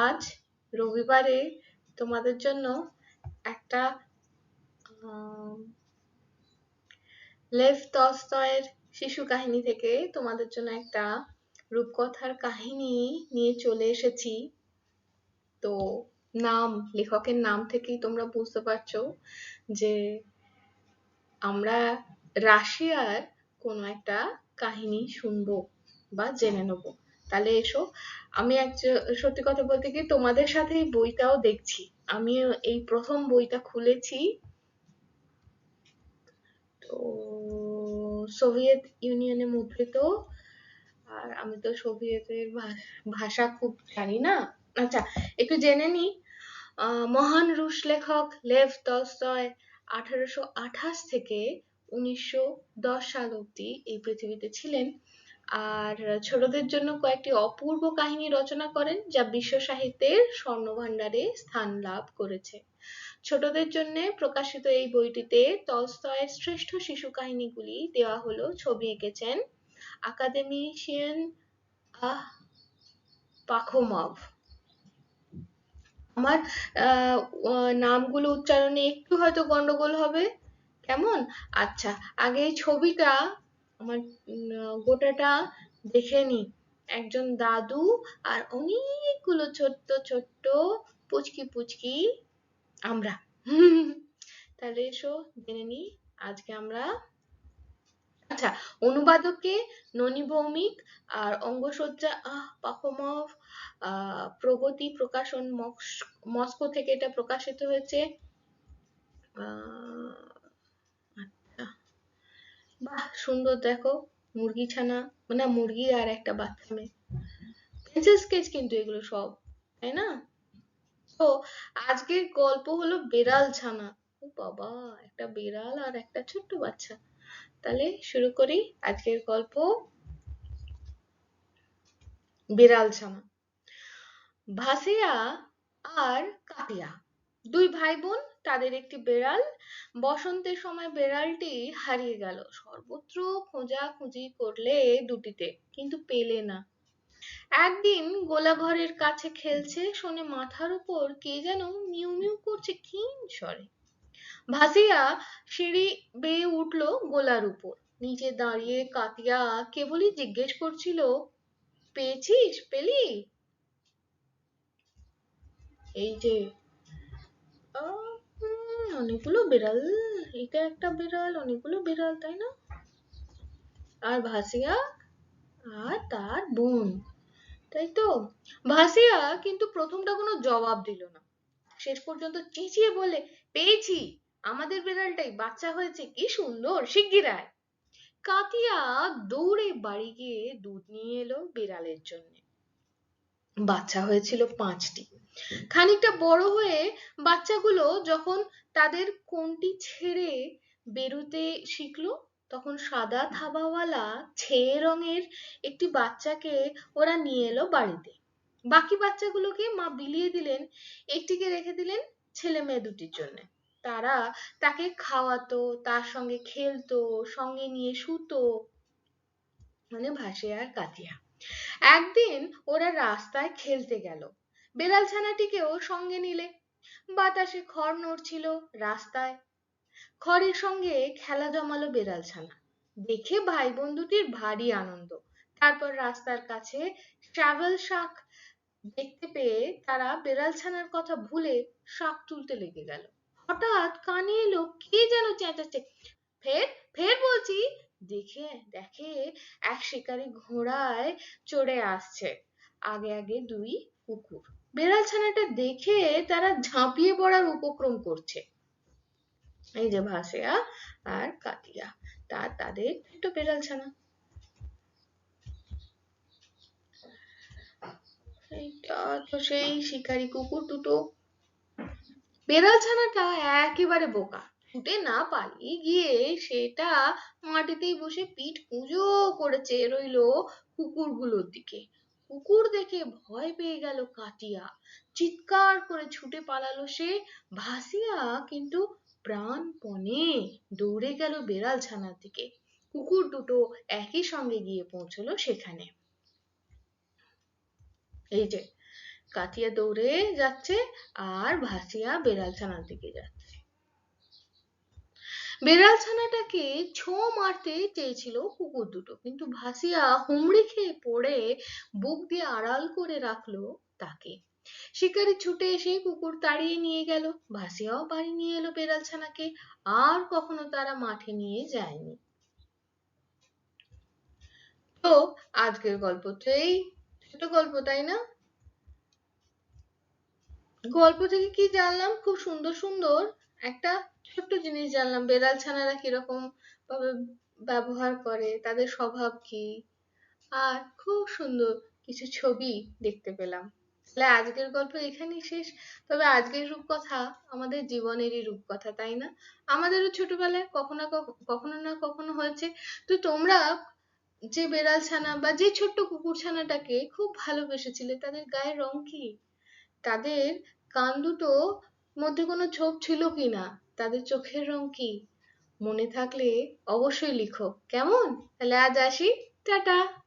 আজ রবিবারে তোমাদের জন্য একটা লেভ তলস্তয়ের শিশু কাহিনী থেকে তোমাদের জন্য একটা রূপকথার কাহিনী নিয়ে চলে এসেছি। তো নাম, লেখকের নাম থেকেই তোমরা বুঝতে পারছ যে আমরা রাশিয়ার কোনো একটা কাহিনী শুনব বা জেনে নেব। তাহলে এসো। আমি একজন সত্যি কথা বলতে কি তোমাদের সাথে এই বইটাও দেখছি। আমি এই প্রথম বইটা খুলেছি। তো সোভিয়েত ইউনিয়নে মুদ্রিত। আর আমি তো সোভিয়েতের ভাষা খুব জানি না। আচ্ছা একটু জেনে নি মহান রুশ লেখক লেভ তলস্তয় আঠারোশো আঠাশ থেকে উনিশশো দশ সাল অব্দি এই পৃথিবীতে ছিলেন। আর ছোটদের জন্য কয়েকটি অপূর্ব কাহিনী রচনা করেন, যা বিশ্ব সাহিত্যের স্বর্ণভাণ্ডারে স্থান লাভ করেছে। ছোটদের জন্য প্রকাশিত এই বইটিতে তলস্তয়ের শ্রেষ্ঠ শিশু কাহিনীগুলি দেওয়া হলো, ছবি এঁকেছেন আকাদেমিশিয়ান আহ, পাখোমভ। আমার নামগুলো উচ্চারণে একটু হয়তো গন্ডগোল হবে। কেমন? আচ্ছা আগে ছবিটা আমার গোটাটা দেখে নি। একজন দাদু আর অনেকগুলো ছোট্ট ছোট্ট পুচকি পুচকি আমরা। তাহলে এসো, জেনে নি আজকে আমরা। আচ্ছা অনুবাদকে ননী ভৌমিক আর অঙ্গসজ্জা, আহ পাখমভ প্রগতি প্রকাশন মস্কো থেকে এটা প্রকাশিত হয়েছে আচ্ছা বাহ, সুন্দর, দেখো। মুরগি ছানা মানে মুরগি আর একটা বাচ্চা মেয়ে। পেন্সিল স্কেচ কিন্তু এগুলো সব, তাই না? তো আজকের গল্প হলো বেড়াল ছানা। ও বাবা, একটা বেড়াল আর একটা ছোট্ট বাচ্চা। তাহলে শুরু করি আজকের গল্প। বিড়াল ছানা। ভাসিয়া আর কাটিয়া, দুই ভাই বোন তাদের একটি বেড়াল। বসন্তের সময় বেড়ালটি হারিয়ে গেল। সর্বত্র খোঁজাখুঁজি করলে দুটিতে, কিন্তু পেলে না। একদিন গোলা ঘরের কাছে খেলছে, শুনে মাথার উপর কে যেন মিউ মিউ করছে, ক্ষীণ স্বরে। ভাসিয়া সিঁড়ি বেয়ে উঠল গোলার উপর। নিচে দাঁড়িয়ে কাতিয়া কেবলই জিজ্ঞেস করছিল, পেয়েছিস, পেলি? এই যে অনেকগুলো বিড়াল, এটা একটা বিড়াল, অনেকগুলো বিড়াল, তাই না? আর ভাসিয়া আর তার বোন, তাই তো? ভাসিয়া কিন্তু প্রথমটা কোনো জবাব দিল না। শেষ পর্যন্ত চেঁচিয়ে বলে, পেয়েছি, আমাদের বিড়ালটাই, বাচ্চা হয়েছে, কি সুন্দর, শিগগির আয়। কাতিয়া দৌড়ে বাড়ি গিয়ে দুধ নিয়ে এলো বিড়ালের জন্য। বাচ্চা হয়েছিল পাঁচটি। খানিকটা বড় হয়ে বাচ্চাগুলো যখন তাদের কোনটি ছেড়ে বেরুতে শিখলো, তখন সাদা থাবাওয়ালা ছেয়ে রঙের একটি বাচ্চাকে ওরা নিয়ে এলো বাড়িতে। বাকি বাচ্চাগুলোকে মা বিলিয়ে দিলেন, একটিকে রেখে দিলেন ছেলে মেয়ে দুটির জন্য। তারা তাকে খাওয়াতো, তার সঙ্গে খেলতো, সঙ্গে নিয়ে শুতো। মানে ভাসে আর কাতিয়া একদিন ওরা রাস্তায় খেলতে গেল। বেড়াল ছানাটিকেও সঙ্গে নিলে। বাতাসে খড় নড়ছিল রাস্তায়। খড়ের সঙ্গে খেলা জমালো বেড়াল ছানা। দেখে ভাই বোন দুটির ভারী আনন্দ। তারপর রাস্তার কাছে ট্রাভেল শাক দেখতে পেয়ে তারা বেড়াল ছানার কথা ভুলে শাক তুলতে লেগে গেল। হঠাৎ কানে এলো, কে যেন চেঁচাচ্ছে? ফের ফের বলছি দেখে দেখে এক শিকারী ঘোড়ায় চড়ে আসছে। আগে আগে দুই কুকুর। বেড়াল ছানাটা দেখে তারা ঝাঁপিয়ে পড়ার উপক্রম করছে। এই যে ভাসিয়া আর কাতিয়া তা তাদের একটু বেড়াল ছানা তো সেই শিকারী কুকুর দুটো। বেড়াল ছানাটা একেবারে বোকা। ছুটে না পালিয়ে গিয়ে সেটা মাটিতেই বসে পিঠ কুঁজো করে চেয়ে রইল কুকুরগুলোর দিকে। কুকুর দেখে ভয় পেয়ে গেল কাটিয়া। চিৎকার করে ছুটে পালালো সে। ভাসিয়া কিন্তু প্রাণপণে দৌড়ে গেল বেড়াল ছানার দিকে। কুকুর দুটো একই সঙ্গে গিয়ে পৌঁছলো সেখানে। এই যে, কাটিয়া দৌড়ে যাচ্ছে আর ভাসিয়া বেড়াল ছানার দিকে যাচ্ছে। বেড়াল ছানাটাকে ছো মারতে চেয়েছিল কুকুর দুটো। কিন্তু ভাসিয়া হুমড়ি খেয়ে পড়ে বুক দিয়ে আড়াল করে রাখল তাকে। শিকারি ছুটে এসে কুকুর তাড়িয়ে নিয়ে গেল। ভাসিয়াও বাড়ি নিয়ে এলো বেড়াল ছানাকে আর কখনো তারা মাঠে নিয়ে যায়নি। তো আজকের গল্প তো এই। ছোট গল্প, তাই না? গল্প থেকে কি জানলাম? খুব সুন্দর সুন্দর একটা ছোট্ট জিনিস জানলাম, বেড়াল ছানারা কীরকম ভাবে ব্যবহার করে, তাদের স্বভাব কি? আর খুব সুন্দর কিছু ছবি দেখতে পেলাম। তাহলে আজকের গল্প এখানেই শেষ। তবে আজকের রূপকথা আমাদের জীবনেরই রূপকথা, তাই না? আমাদেরও ছোটবেলায় কখনো কখনো না কখনো হয়েছে। তো তোমরা যে বেড়াল ছানা বা যে ছোট্ট কুকুর ছানাটাকে খুব ভালোবেসেছিলে, তাদের গায়ের রং কি? তাদের কান দুটো মধ্যে কোনো ছোপ ছিল কিনা? তাদের চোখের রং কি? মনে থাকলে অবশ্যই লিখো। কেমন? তাহলে আজ আসি। টাটা।